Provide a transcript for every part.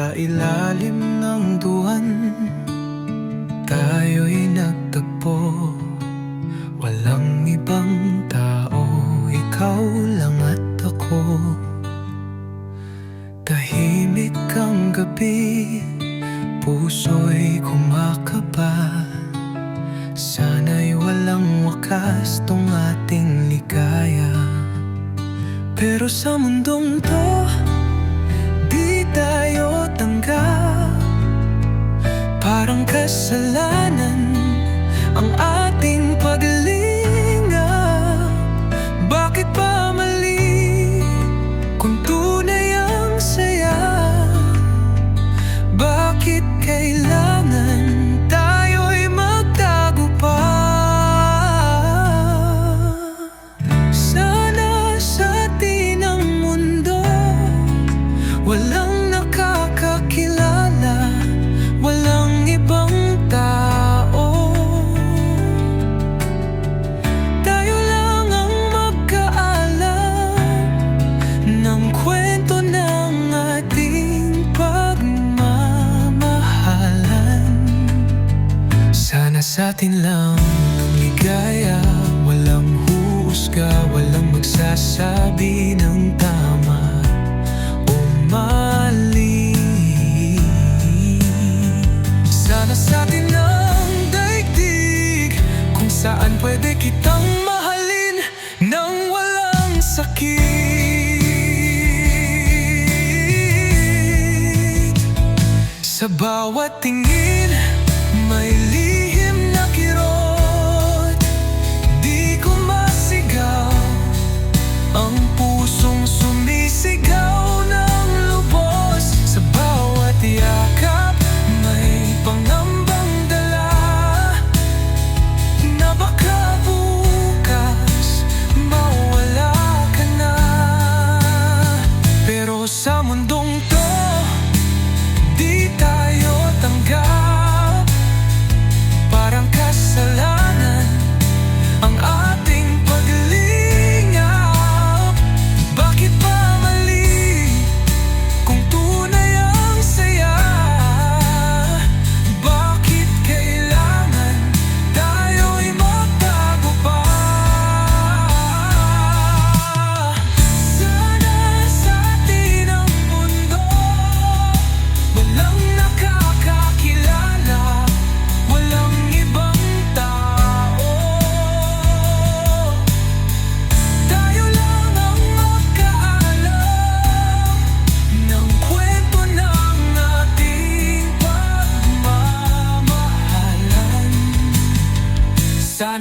ilalim ng duwan Tayo'y nagtagpo. Walang ibang tao Ikaw lang at ako. Tahimik ang gabi Puso'y kumakaba. Sana'y walang wakas tong ating ligaya. Pero sa mundong to Parang kasalanan Ang sa atin lang. Ang ligaya Walang huusga, walang magsasabi ng tama. O mali Sana sa atin ang daigdig Kung saan pwede kitang mahalin Nang walang sakit. Sa bawat tingin May Ang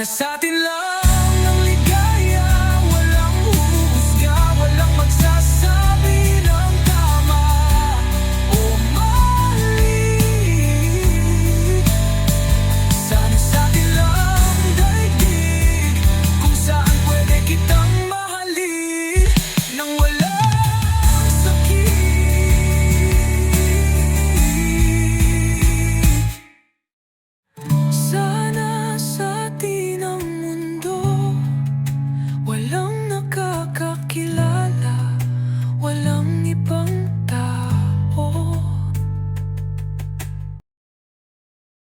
gonna start in love